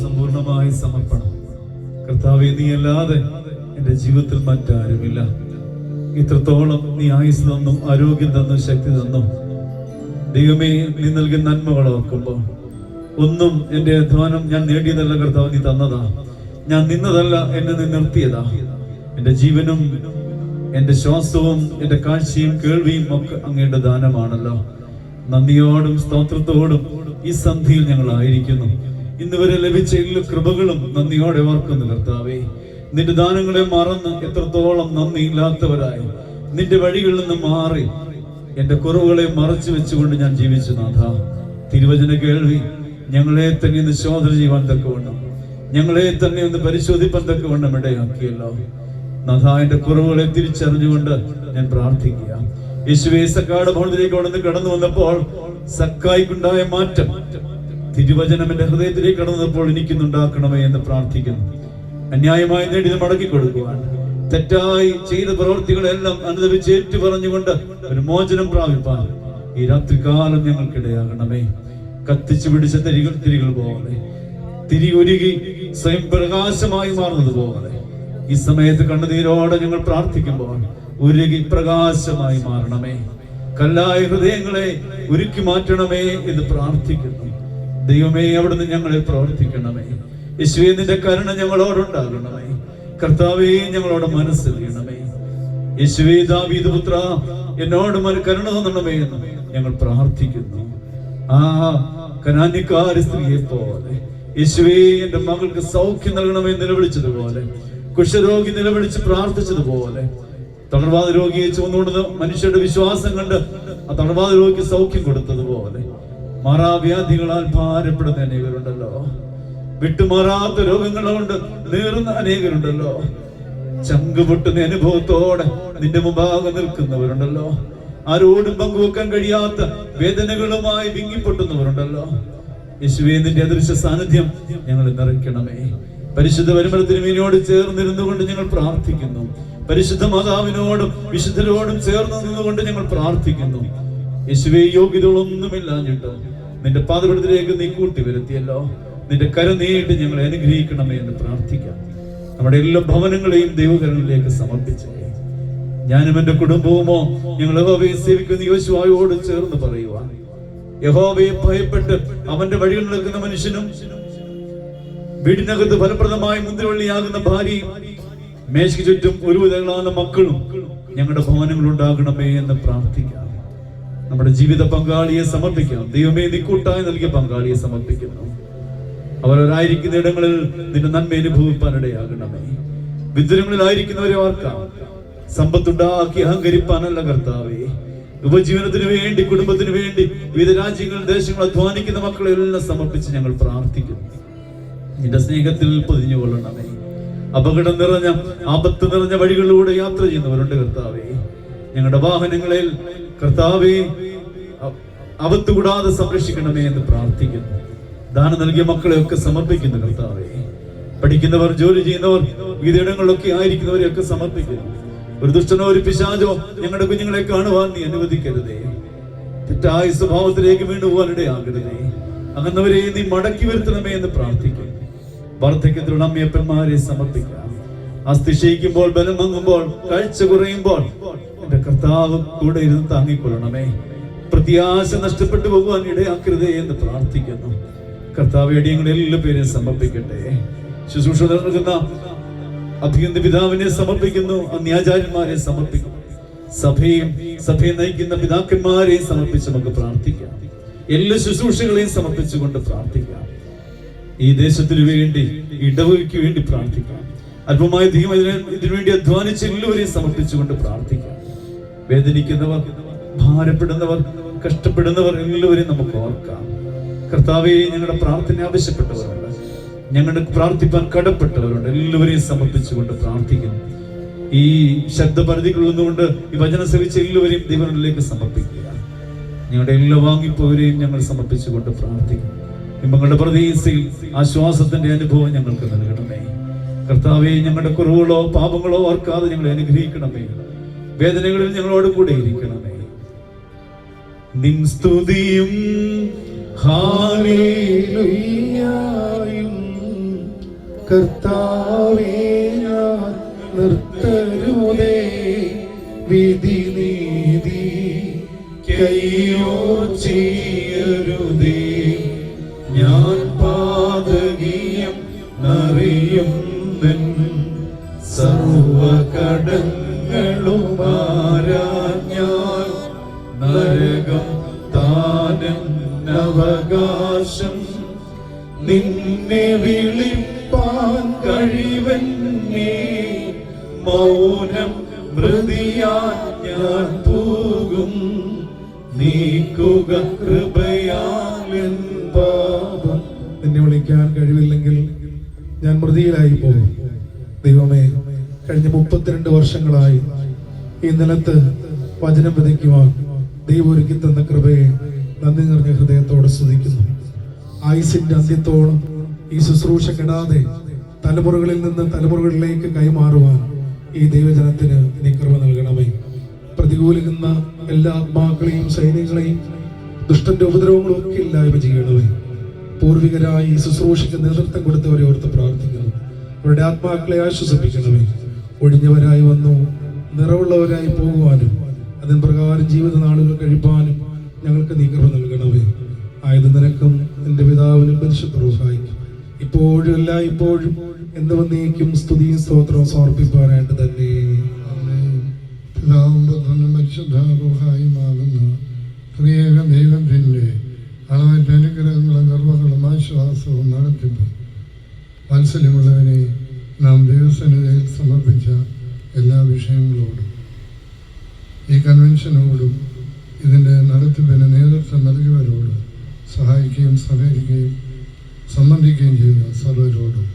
സമ്പൂർണമായ സമർപ്പണം. കർത്താവെ നീ അല്ലാതെ എന്റെ ജീവിതത്തിൽ മറ്റാരുമില്ല. ഇത്രത്തോളം നീ ആയുസ് തന്നു ആരോഗ്യം തന്നു ശക്തി തന്നു. ദൈവമേ നീ നൽകുന്ന നന്മകൾ ഓർക്കുമ്പോൾ ഒന്നും എന്റെ അധ്വാനം ഞാൻ നേടിയതല്ല കർത്താവ് നീ തന്നതാ. ഞാൻ നിന്നതല്ല എന്നെ നീ നിർത്തിയതാ. എന്റെ ജീവനും എന്റെ ശ്വാസവും എന്റെ കാഴ്ചയും കേൾവിയും ഒക്കെ അങ്ങയുടെ ദാനമാണല്ലോ. നന്ദിയോടും സ്തോത്രത്തോടും ഈ സന്ധിയിൽ ഞങ്ങൾ ആയിരിക്കുന്നു. ഇന്ന് വരെ ലഭിച്ച എല്ലാ കൃപകളും നന്ദിയോടെ ഓർക്കുന്നു കർത്താവേ. നിന്റെ ദാനങ്ങളെ മറന്ന് എത്രത്തോളം നന്ദിയില്ലാത്തവരായി. നിന്റെ വഴികളിൽ നിന്ന് മാറി. എന്റെ കുറവുകളെ മറച്ചു വെച്ചുകൊണ്ട് ഞാൻ ജീവിച്ചു നാഥ. തിരുവചന കേൾവി ഞങ്ങളെ തന്നെ ഒന്ന് ശോധന ചെയ്യുവാൻ തക്കവണ്ണം. ഞങ്ങളെ തന്നെ ഒന്ന് പരിശോധിപ്പാൻ തക്കവണ്ണം ഇടയാക്കിയല്ലോ. നാഥ എന്റെ കുറവുകളെ തിരിച്ചറിഞ്ഞുകൊണ്ട് ഞാൻ പ്രാർത്ഥിക്കുക. യേശുവെ സക്കാട് ഭവനത്തിലേക്ക് അവിടെ കടന്നു വന്നപ്പോൾ സക്കായിക്കുണ്ടായ മാറ്റം തിരുവചനം എന്റെ ഹൃദയത്തിലേക്ക് കടന്നപ്പോൾ എനിക്കുന്നുണ്ടാക്കണമേ എന്ന് പ്രാർത്ഥിക്കുന്നു. അന്യായമായി നേടിയത് മടക്കി കൊടുക്കുവാൻ. തെറ്റായി ചെയ്ത പ്രവൃത്തികളെല്ലാം അനുദപിച്ച് ഏറ്റു പറഞ്ഞുകൊണ്ട് ഒരു മോചനം പ്രാപിപ്പാൻ ഈ രാത്രികാലം ഞങ്ങൾക്കിടയാകണമേ. കത്തിച്ചു പിടിച്ച തിരികൾ തിരികൾ പോലെ. തിരി ഒരുകി സ്വയം പ്രകാശമായി മാറുന്നത് പോലെ. ഈ സമയത്ത് കണ്ണുനീരോടെ ഞങ്ങൾ പ്രാർത്ഥിക്കുമ്പോൾ ഉരുകി പ്രകാശമായി മാറണമേ. കല്ലായ ഹൃദയങ്ങളെ ഉരുക്കി മാറ്റണമേ എന്ന് പ്രാർത്ഥിക്കുന്നു. ദൈവമേ അവിടുന്ന് ഞങ്ങളെ പ്രവർത്തിക്കണമേ. യേശുവേ നിന്റെ കരുണ ഞങ്ങളോടുണ്ടാകണമേ കർത്താവേ ഞങ്ങളോട് മനസ്സ് വീണമേ യേശുവേ ദാവീദ് പുത്ര എന്നോട് കരുണ തോന്നണമേ എന്ന് ഞങ്ങൾ പ്രാർത്ഥിക്കുന്നു. ആ കനാന്യക്കാരി സ്ത്രീയെ പോലെ. യേശുവേ എന്റെ മകൾക്ക് സൗഖ്യം നൽകണമേ നിലവിളിച്ചതുപോലെ. കുഷ്ഠരോഗി നിലവിളിച്ച് പ്രാർത്ഥിച്ചതുപോലെ. തണർവാദ രോഗിയെ ചുമന്നുകൊണ്ട് മനുഷ്യരുടെ വിശ്വാസം കണ്ട് ആ തണർവാദ രോഗിക്ക് സൗഖ്യം കൊടുത്തതുപോലെ. മാറാവ്യാധികളാൽ ഭാരപ്പെടുന്ന അനേകരുണ്ടല്ലോ. വിട്ടുമാറാത്ത രോഗങ്ങളുണ്ട്. നേറുന്ന അനേകരുണ്ടല്ലോ. ചങ്ക് പൊട്ടുന്ന അനുഭവത്തോടെ നിന്റെ മുമ്പാകെ നിൽക്കുന്നവരുണ്ടല്ലോ. ആരോടും പങ്കുവെക്കാൻ കഴിയാത്ത വേദനകളുമായി വിങ്ങിപ്പൊട്ടുന്നവരുണ്ടല്ലോ. യേശുവേ നിന്റെ അദൃശ്യ സാന്നിധ്യം ഞങ്ങൾ നിറയ്ക്കണമേ. പരിശുദ്ധ വരുമലത്തിന് മീനോട് ചേർന്നിരുന്നു കൊണ്ട് ഞങ്ങൾ പ്രാർത്ഥിക്കുന്നു. പരിശുദ്ധ മാതാവിനോടും വിശുദ്ധരോടും ചേർന്ന് നിന്നുകൊണ്ട് ഞങ്ങൾ പ്രാർത്ഥിക്കുന്നു. യേശുവേ യോഗ്യതകളൊന്നുമില്ലാഞ്ഞിട്ട് നിന്റെ പാതപടത്തിലേക്ക് നീ കൂട്ടി വരുത്തിയല്ലോ നിന്റെ കരുനീട്ട് ഞങ്ങളെ അനുഗ്രഹിക്കണമേ എന്ന് പ്രാർത്ഥിക്കാം. നമ്മുടെ എല്ലാ ഭവനങ്ങളെയും ദൈവകരങ്ങളിലേക്ക് സമർപ്പിച്ചു ഞാനും എന്റെ കുടുംബവുമോ ഞങ്ങൾ യഹോവയെ സേവിക്കുന്ന യോശുവായോട് ചേർന്ന് പറയുവാൻ. യഹോവയെ ഭയപ്പെട്ട് അവന്റെ വഴികൾ നിൽക്കുന്ന മനുഷ്യനും വീടിനകത്ത് ഫലപ്രദമായി മുന്തിരിവള്ളിയാകുന്ന ഭാര്യയും മേശയ്ക്ക് ചുറ്റും ഒരു വിധങ്ങളാകുന്ന മക്കളും ഞങ്ങളുടെ ഭവനങ്ങൾ ഉണ്ടാകണമേ എന്ന് പ്രാർത്ഥിക്കാം. നമ്മുടെ ജീവിത പങ്കാളിയെ സമർപ്പിക്കാം. ദൈവമേ നിക്കൂട്ടായി നൽകിയ പങ്കാളിയെ സമർപ്പിക്കുന്നു. അവരവരായിരിക്കുന്ന ഇടങ്ങളിൽ നിന്റെ നന്മ അനുഭവിപ്പാനിടയാകണമേ. വിദുരങ്ങളിലായിരിക്കുന്നവരെ ഓർക്കാം. സമ്പത്തുണ്ടാക്കി അഹങ്കരിപ്പാനല്ല കർത്താവേ. ഉപജീവനത്തിന് വേണ്ടി കുടുംബത്തിന് വേണ്ടി വിവിധ രാജ്യങ്ങൾ ദേശങ്ങൾ അധ്വാനിക്കുന്ന മക്കളെ എല്ലാം സമർപ്പിച്ച് ഞങ്ങൾ പ്രാർത്ഥിക്കുന്നു നിന്റെ സ്നേഹത്തിൽ പൊതിഞ്ഞുകൊള്ളണമേ അപകടം നിറഞ്ഞ ആപത്ത് നിറഞ്ഞ വഴികളിലൂടെ യാത്ര ചെയ്യുന്നവരുണ്ട് കർത്താവേ. ഞങ്ങളുടെ വാഹനങ്ങളിൽ കർത്താവേ അവത്തുകൂടാതെ കൂടാതെ സംരക്ഷിക്കണമേ എന്ന് പ്രാർത്ഥിക്കുന്നു. ദാനം നൽകിയ മക്കളെയൊക്കെ സമർപ്പിക്കുന്നു കർത്താവെ. പഠിക്കുന്നവർ ജോലി ചെയ്യുന്നവർ വിവിധയിടങ്ങളിലൊക്കെ ആയിരിക്കുന്നവരെയൊക്കെ സമർപ്പിക്കുന്നു. ഒരു ദുഷ്ടനോ ഒരു പിശാചോ ഞങ്ങളുടെ കുഞ്ഞുങ്ങളെ കാണുവാൻ നീ അനുവദിക്കരുതേ. തെറ്റായ സ്വഭാവത്തിലേക്ക് വീണ്ടും പോകാനിടെ ആകരുതേ അങ്ങനെ നീ മടക്കി വരുത്തണമേ എന്ന് പ്രാർത്ഥിക്കും. വാർദ്ധക്യത്തിലുള്ള അമ്മയപ്പന്മാരെ സമർപ്പിക്കാം. അസ്ഥി ക്ഷയിക്കുമ്പോൾ ബലം മങ്ങുമ്പോൾ കാഴ്ച കുറയുമ്പോൾ എന്റെ കർത്താവ് കൂടെ ഇരുന്ന് താങ്ങിക്കൊള്ളണമേ. പ്രത്യാശ നഷ്ടപ്പെട്ടു പോകുവാൻ ഇടയാക്കരുതേ എന്ന് പ്രാർത്ഥിക്കുന്നു. കർത്താവ് അടിയങ്ങളെ എല്ലാ പേരെയും സമർപ്പിക്കട്ടെ. ശുശ്രൂഷ നൽകുന്ന അഭിയന്ത പിതാവിനെ സമർപ്പിക്കുന്നു അന്യാചാര്യന്മാരെ സമർപ്പിക്കുന്നു. സഭയും സഭയെ നയിക്കുന്ന പിതാക്കന്മാരെയും സമർപ്പിച്ച് നമുക്ക് പ്രാർത്ഥിക്കാം. എല്ലാ ശുശ്രൂഷകളെയും സമർപ്പിച്ചുകൊണ്ട് പ്രാർത്ഥിക്കാം. ഈ ദേശത്തിന് വേണ്ടി ഇടവയ്ക്ക് വേണ്ടി പ്രാർത്ഥിക്കാം. അല്പമായ ദൈവം ഇതിന് ഇതിനുവേണ്ടി അധ്വാനിച്ച് എല്ലാവരെയും സമർപ്പിച്ചുകൊണ്ട് പ്രാർത്ഥിക്കാം. വേദനിക്കുന്നവർ ഭാരപ്പെടുന്നവർ കഷ്ടപ്പെടുന്നവർ എല്ലാവരെയും നമുക്ക് ഓർക്കാം. കർത്താവെ ഞങ്ങളുടെ പ്രാർത്ഥന ആവശ്യപ്പെട്ടവരുണ്ട്. ഞങ്ങളുടെ പ്രാർത്ഥിപ്പാൻ കടപ്പെട്ടവരുണ്ട്. എല്ലാവരെയും സമർപ്പിച്ചുകൊണ്ട് പ്രാർത്ഥിക്കുന്നു. ഈ ശബ്ദപരിധികൾ ഒന്നുകൊണ്ട് ഈ വചനം ശ്രവിച്ച എല്ലാവരെയും ദൈവങ്ങളിലേക്ക് സമർപ്പിക്കുക. ഞങ്ങളുടെ എല്ലാ വാങ്ങിപ്പോവരെയും ഞങ്ങൾ സമർപ്പിച്ചുകൊണ്ട് പ്രാർത്ഥിക്കുന്നു. നിങ്ങളുടെ പ്രതീക്ഷയിൽ ആശ്വാസത്തിന്റെ അനുഭവം ഞങ്ങൾക്ക് നൽകണമേ. കർത്താവെ ഞങ്ങളുടെ കുറവുകളോ പാപങ്ങളോ ഓർക്കാതെ ഞങ്ങളെ അനുഗ്രഹിക്കണമേ. വേദനകളിൽ ഞങ്ങളോട് കൂടെ ഇരിക്കണമേ. നിൻ സ്തുതിയും ഹാലേലുയ്യായും കർത്താവേ നിർത്തരുതേ. വിധി നീതി കയ്യോ ചെയ്യരുതേ ഞാൻ പാതകീയം അറിയും സർവകടങ്ങളുമാരാഞ്ഞാൽ നരകം താനും അവകാശം നിന്നെ വിളിപ്പാൻ കഴിവന്നേ മൗനം മൃതിയാൻ ഞാൻ പോകും നീക്കുക കൃപയാലെൻ പാപം. നിന്നെ വിളിക്കാൻ കഴിവില്ലെങ്കിൽ ഞാൻ മൃതിയിലായി പോകും ദൈവമേ കഴിഞ്ഞ മുപ്പത്തിരണ്ട് വർഷങ്ങളായി ഈ നിലത്ത് വചനം വിതയ്ക്കുവാൻ ദൈവം ഒരുക്കി തന്ന കൃപയെ നന്ദി നിറഞ്ഞ ഹൃദയത്തോടെ സ്തുതിക്കുന്നു. ആയുസിന്റെ അന്ത്യത്തോളം ഈ ശുശ്രൂഷ കെടാതെ തലമുറകളിൽ നിന്ന് തലമുറകളിലേക്ക് കൈമാറുവാൻ ഈ ദൈവജനത്തിന് നീ കൃപ നൽകണമേ. പ്രതികൂലിക്കുന്ന എല്ലാ ആത്മാക്കളെയും സൈന്യങ്ങളെയും ദുഷ്ടന്റെ ഉപദ്രവങ്ങളും ഒക്കെ ഇല്ലായ്മ ചെയ്യണമേ. പൂർവികരായി ശുശ്രൂഷയ്ക്ക് നേതൃത്വം കൊടുത്തവരെ ഓർത്ത് പ്രാർത്ഥിക്കുന്നു. അവരുടെ ആത്മാക്കളെ ആശ്വസിപ്പിക്കണമേ. ഒഴിഞ്ഞവരായി വന്നു നിറവുള്ളവരായി പോകുവാനും അതിന് പ്രകാരം ജീവിത നാളുകൾ കഴിപ്പാനും ഞങ്ങൾക്ക് നീ കൃപ നൽകണമേ. ആയത് നിനക്കും എന്റെ പിതാവിനും പരിശുദ്ധ സഹായിക്കും ഇപ്പോഴും അല്ല ഇപ്പോഴും എന്ന് വന്നേക്കും സ്തുതിയും സ്തോത്രവും സമർപ്പിപ്പാനായിട്ട് തന്നെ. പിതാവും പുത്രനും പരിശുദ്ധാറുഹായുമാകുന്ന ത്രിയേക ദൈവത്തിന്റെ അളവറ്റ അനുഗ്രഹങ്ങളും ഗർഭങ്ങളും ആശ്വാസവും നടത്തിപ്പ് വാത്സല്യമുള്ളവനെ നാം ദൈവസന്നിധിയിൽ സമർപ്പിച്ച എല്ലാ വിഷയങ്ങളോടും ഈ കൺവെൻഷനോടും സഹകരിക്കുകയും സംബന്ധിക്കുകയും ചെയ്യുന്ന സർവരോടും